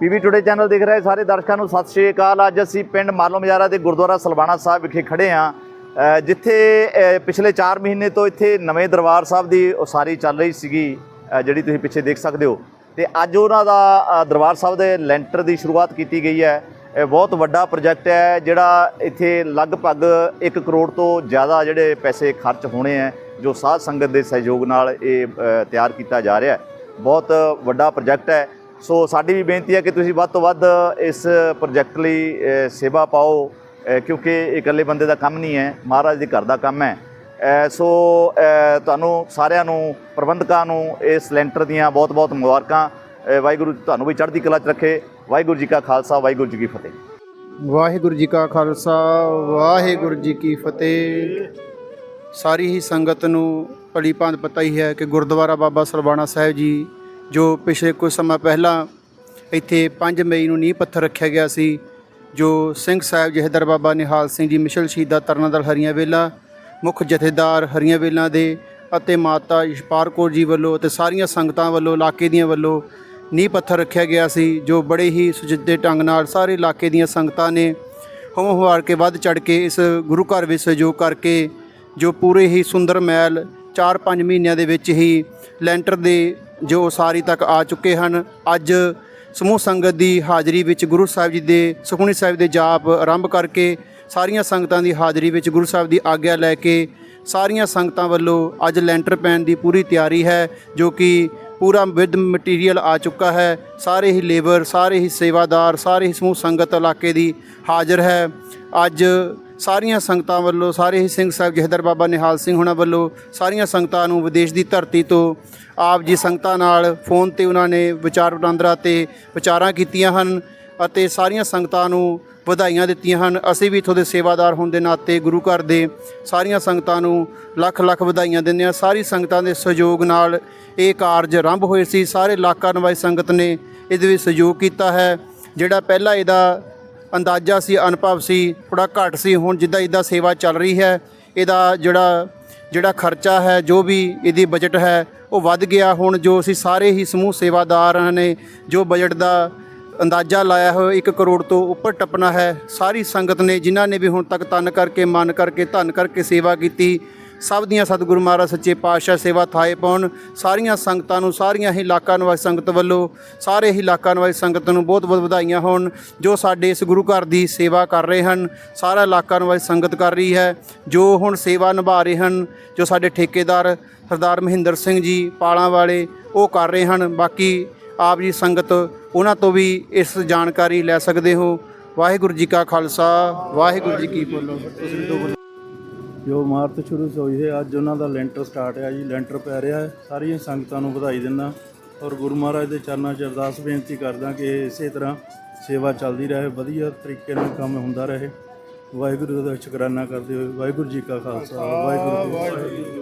PV today channel ਦੇਖ ਰਹੇ ਸਾਰੇ ਦਰਸ਼ਕਾਂ ਨੂੰ ਸਤਿ ਸ਼੍ਰੀ ਅਕਾਲ। ਅੱਜ ਅਸੀਂ ਪਿੰਡ ਮਾਲੋ ਮਜਾਰਾ ਦੇ ਗੁਰਦੁਆਰਾ ਸਲਵਾਣਾ ਸਾਹਿਬ ਵਿਖੇ ਖੜੇ ਹਾਂ। ਜਿੱਥੇ ਪਿਛਲੇ 4 ਮਹੀਨੇ ਤੋਂ ਇੱਥੇ ਨਵੇਂ ਦਰਬਾਰ ਸਾਹਿਬ ਦੀ ਉਸਾਰੀ ਚੱਲ ਰਹੀ ਸੀਗੀ ਜਿਹੜੀ ਤੁਸੀਂ ਪਿੱਛੇ ਦੇਖ ਸਕਦੇ ਹੋ। ਤੇ ਅੱਜ ਉਹਨਾਂ ਦਾ ਦਰਬਾਰ ਸਾਹਿਬ ਦੇ ਲੈਂਟਰ ਦੀ ਸ਼ੁਰੂਆਤ ਕੀਤੀ ਗਈ ਹੈ। ਇਹ ਬਹੁਤ ਵੱਡਾ ਪ੍ਰੋਜੈਕਟ ਹੈ, ਜਿਹੜਾ ਇੱਥੇ ਲਗਭਗ 1 ਕਰੋੜ ਤੋਂ ਜ਼ਿਆਦਾ ਜਿਹੜੇ ਪੈਸੇ ਖਰਚ ਹੋਣੇ ਹੈ, ਜੋ ਸਾਧ ਸੰਗਤ ਦੇ ਸਹਿਯੋਗ ਨਾਲ ਇਹ ਤਿਆਰ ਕੀਤਾ ਜਾ ਰਿਹਾ ਹੈ। ਬਹੁਤ ਵੱਡਾ ਪ੍ਰੋਜੈਕਟ ਹੈ। ਸੋ ਸਾਡੀ ਵੀ ਬੇਨਤੀ ਹੈ ਕਿ ਤੁਸੀਂ ਵੱਧ ਤੋਂ ਵੱਧ ਇਸ ਪ੍ਰੋਜੈਕਟ ਲਈ ਸੇਵਾ ਪਾਓ ਕਿਉਂਕਿ ਇਹ ਇਕੱਲੇ ਬੰਦੇ ਦਾ ਕੰਮ ਨਹੀਂ ਹੈ ਮਹਾਰਾਜ ਦੇ ਘਰ ਦਾ ਕੰਮ ਹੈ। ਸੋ ਤੁਹਾਨੂੰ ਸਾਰਿਆਂ ਨੂੰ ਪ੍ਰਬੰਧਕਾਂ ਨੂੰ ਇਸ ਲੈਂਟਰ ਦੀਆਂ ਬਹੁਤ-ਬਹੁਤ ਮੁਬਾਰਕਾਂ। ਅ, ਵਾਹਿਗੁਰੂ ਤੁਹਾਨੂੰ ਵੀ ਚੜ੍ਹਦੀ ਕਲਾ 'ਚ ਰੱਖੇ। ਵਾਹਿਗੁਰੂ ਜੀ ਕਾ ਖਾਲਸਾ ਵਾਹਿਗੁਰੂ ਜੀ ਕੀ ਫਤਿਹ। ਵਾਹਿਗੁਰੂ ਜੀ ਕਾ ਖਾਲਸਾ ਵਾਹਿਗੁਰੂ ਜੀ ਕੀ ਫਤਿਹ। ਸਾਰੀ ਹੀ ਸੰਗਤ ਨੂੰ ਭਲੀ ਭਾਂਤ ਪਤਾ ਹੀ ਹੈ ਕਿ ਗੁਰਦੁਆਰਾ ਬਾਬਾ ਸਲਵਾਣਾ ਸਾਹਿਬ ਜੀ ਜੋ ਪਿਛਲੇ ਕੁਝ ਸਮਾਂ ਪਹਿਲਾਂ ਇੱਥੇ 5 ਮਈ ਨੂੰ ਨੀਂਹ ਪੱਥਰ ਰੱਖਿਆ ਗਿਆ ਸੀ, ਜੋ ਸਿੰਘ ਸਾਹਿਬ ਜਹਦਰ ਬਾਬਾ ਨਿਹਾਲ ਸਿੰਘ ਜੀ ਮਿਸ਼ਲ ਸ਼ਹੀਦਾ ਤਰਨਾ ਹਰੀਆਂ ਵੇਲਾ, ਮੁੱਖ ਜਥੇਦਾਰ ਹਰੀਆਂ ਵੇਲਾ ਦੇ ਅਤੇ ਮਾਤਾ ਯਸ਼ਪਾਲ ਕੌਰ ਜੀ ਵੱਲੋਂ ਅਤੇ ਸਾਰੀਆਂ ਸੰਗਤਾਂ ਵੱਲੋਂ, ਇਲਾਕੇ ਦੀਆਂ ਵੱਲੋਂ ਨੀਂਹ ਪੱਥਰ ਰੱਖਿਆ ਗਿਆ ਸੀ, ਜੋ ਬੜੇ ਹੀ ਸੁਚੱਜੇ ਢੰਗ ਨਾਲ ਸਾਰੇ ਇਲਾਕੇ ਦੀਆਂ ਸੰਗਤਾਂ ਨੇ ਹਮ ਹਵਾਰ ਕੇ ਵੱਧ ਚੜ ਕੇ ਇਸ ਗੁਰੂ ਘਰ ਵਿੱਚ ਸਹਿਯੋਗ ਕਰਕੇ, ਜੋ ਪੂਰੇ ਹੀ ਸੁੰਦਰ ਮਹਿਲ 4-5 ਮਹੀਨਿਆਂ ਦੇ ਵਿੱਚ ਹੀ ਲੈਂਟਰ ਦੇ ਜੋ ਉਸਾਰੀ ਤੱਕ ਆ ਚੁੱਕੇ ਹਨ। ਅੱਜ ਸਮੂਹ ਸੰਗਤ ਦੀ ਹਾਜ਼ਰੀ ਵਿੱਚ ਗੁਰੂ ਸਾਹਿਬ ਜੀ ਦੇ, ਸੁਖਮਨੀ ਸਾਹਿਬ ਦੇ ਜਾਪ ਆਰੰਭ ਕਰਕੇ ਸਾਰੀਆਂ ਸੰਗਤਾਂ ਦੀ ਹਾਜ਼ਰੀ ਵਿੱਚ ਗੁਰੂ ਸਾਹਿਬ ਦੀ ਆਗਿਆ ਲੈ ਕੇ ਸਾਰੀਆਂ ਸੰਗਤਾਂ ਵੱਲੋਂ ਅੱਜ ਲੈਂਟਰ ਪੈਣ ਦੀ ਪੂਰੀ ਤਿਆਰੀ ਹੈ, ਜੋ ਕਿ ਪੂਰਾ ਵਿਦ ਮਟੀਰੀਅਲ ਆ ਚੁੱਕਾ ਹੈ। ਸਾਰੇ ਹੀ ਲੇਬਰ, ਸਾਰੇ ਹੀ ਸੇਵਾਦਾਰ, ਸਾਰੇ ਹੀ ਸਮੂਹ ਸੰਗਤ ਇਲਾਕੇ ਦੀ ਹਾਜ਼ਰ ਹੈ। ਅੱਜ ਸਾਰੀਆਂ ਸੰਗਤਾਂ ਵੱਲੋਂ, ਸਾਰੇ ਹੀ ਸਿੰਘ ਸਾਹਿਬ ਜਹਦਰ ਬਾਬਾ ਨਿਹਾਲ ਸਿੰਘ ਹੋਣਾ ਵੱਲੋਂ, ਸਾਰੀਆਂ ਸੰਗਤਾਂ ਨੂੰ ਵਿਦੇਸ਼ ਦੀ ਧਰਤੀ ਤੋਂ ਆਪ ਜੀ ਸੰਗਤਾਂ ਨਾਲ ਫੋਨ ਤੇ ਉਹਨਾਂ ਨੇ ਵਿਚਾਰ ਵਟਾਂਦਰਾ ਤੇ ਵਿਚਾਰਾਂ ਕੀਤੀਆਂ ਹਨ ਅਤੇ ਸਾਰੀਆਂ ਸੰਗਤਾਂ ਨੂੰ ਵਧਾਈਆਂ ਦਿੱਤੀਆਂ ਹਨ। ਅਸੀਂ ਵੀ ਇੱਥੋਂ ਦੇ ਸੇਵਾਦਾਰ ਹੋਣ ਦੇ ਨਾਤੇ ਗੁਰੂ ਘਰ ਦੇ ਸਾਰੀਆਂ ਸੰਗਤਾਂ ਨੂੰ ਲੱਖ ਲੱਖ ਵਧਾਈਆਂ ਦਿੰਦੇ ਹਾਂ। ਸਾਰੀ ਸੰਗਤਾਂ ਦੇ ਸਹਿਯੋਗ ਨਾਲ ਇਹ ਕਾਰਜ ਆਰੰਭ ਹੋਏ ਸੀ। ਸਾਰੇ ਇਲਾਕਾ ਨਿਵਾਸੀ ਸੰਗਤ ਨੇ ਇਹਦੇ ਵਿੱਚ ਸਹਿਯੋਗ ਕੀਤਾ ਹੈ। ਜਿਹੜਾ ਪਹਿਲਾਂ ਇਹਦਾ ਅੰਦਾਜ਼ਾ ਸੀ, ਅਨੁਭਵ ਸੀ ਥੋੜਾ ਘੱਟ ਸੀ, ਹੁਣ ਜਿੱਦਾਂ ਜਿੱਦਾਂ ਸੇਵਾ ਚੱਲ ਰਹੀ ਹੈ, ਇਹਦਾ ਜਿਹੜਾ ਜਿਹੜਾ ਖਰਚਾ ਹੈ, ਜੋ ਵੀ ਇਹਦੀ ਬਜਟ ਹੈ, ਉਹ ਵੱਧ ਗਿਆ। ਹੁਣ ਜੋ ਅਸੀਂ ਸਾਰੇ ਹੀ ਸਮੂਹ ਸੇਵਾਦਾਰਾਂ ਨੇ, ਜੋ ਬਜਟ ਦਾ ਅੰਦਾਜ਼ਾ ਲਾਇਆ ਹੋਇਆ 1 ਕਰੋੜ ਤੋਂ ਉੱਪਰ ਟੱਪਣਾ ਹੈ। ਸਾਰੀ ਸੰਗਤ ਨੇ, ਜਿਨ੍ਹਾਂ ਨੇ ਵੀ ਹੁਣ ਤੱਕ ਤਨ ਕਰਕੇ, ਮਨ ਕਰਕੇ, ਧਨ ਕਰਕੇ ਸੇਵਾ ਕੀਤੀ, ਸਭ ਦੀਆਂ ਸਤਿਗੁਰੂ ਮਹਾਰਾਜ, ਸੱਚੇ ਪਾਤਸ਼ਾਹ ਸੇਵਾ ਥਾਏ ਪਾਉਣ। ਸਾਰੀਆਂ ਸੰਗਤਾਂ ਨੂੰ, ਸਾਰੀਆਂ ਹੀ ਇਲਾਕਾ ਨਿਵਾਸੀ ਸੰਗਤ ਵੱਲੋਂ, ਸਾਰੇ ਹੀ ਇਲਾਕਾ ਨਿਵਾਸੀ ਸੰਗਤ ਨੂੰ ਬਹੁਤ ਬਹੁਤ ਵਧਾਈਆਂ ਹੋਣ, ਜੋ ਸਾਡੇ ਇਸ ਗੁਰੂ ਘਰ ਦੀ ਸੇਵਾ ਕਰ ਰਹੇ ਹਨ। ਸਾਰਾ ਇਲਾਕਾ ਨਿਵਾਸੀ ਸੰਗਤ ਕਰ ਰਹੀ ਹੈ, ਜੋ ਹੁਣ ਸੇਵਾ ਨਿਭਾ ਰਹੇ ਹਨ, ਜੋ ਸਾਡੇ ਠੇਕੇਦਾਰ ਸਰਦਾਰ ਮਹਿੰਦਰ ਸਿੰਘ ਜੀ ਪਾਲਾਂ ਵਾਲੇ, ਉਹ ਕਰ ਰਹੇ ਹਨ। ਬਾਕੀ ਆਪ ਜੀ ਸੰਗਤ ਉਹਨਾਂ ਤੋਂ ਵੀ ਇਸ ਜਾਣਕਾਰੀ ਲੈ ਸਕਦੇ ਹੋ। ਵਾਹਿਗੁਰੂ ਜੀ ਕਾ ਖਾਲਸਾ, ਵਾਹਿਗੁਰੂ ਜੀ ਕੀ ਫਤਿਹ। ਤੁਸੀਂ ਦੋ ਬੋਲੋ। ਜੋ ਇਮਾਰਤ ਸ਼ੁਰੂ ਹੋਈ ਹੈ, ਅੱਜ ਉਹਨਾਂ ਦਾ ਲੈਂਟਰ ਸਟਾਰਟ ਹੈ ਜੀ, ਲੈਂਟਰ ਪੈ ਰਿਹਾ ਹੈ। ਸਾਰੀਆਂ ਸੰਗਤਾਂ ਨੂੰ ਵਧਾਈ ਦਿੰਦਾ ਔਰ ਗੁਰੂ ਮਹਾਰਾਜ ਦੇ ਚਰਨਾਂ 'ਚ ਅਰਦਾਸ ਬੇਨਤੀ ਕਰਦਾ ਕਿ ਇਸੇ ਤਰ੍ਹਾਂ ਸੇਵਾ ਚੱਲਦੀ ਰਹੇ, ਵਧੀਆ ਤਰੀਕੇ ਨਾਲ ਕੰਮ ਹੁੰਦਾ ਰਹੇ। ਵਾਹਿਗੁਰੂ ਦਾ ਸ਼ੁਕਰਾਨਾ ਕਰਦੇ ਹੋਏ, ਵਾਹਿਗੁਰੂ ਜੀ ਕਾ ਖਾਲਸਾ, ਵਾਹਿਗੁਰੂ ਜੀ ਕੀ ਫਤਿਹ।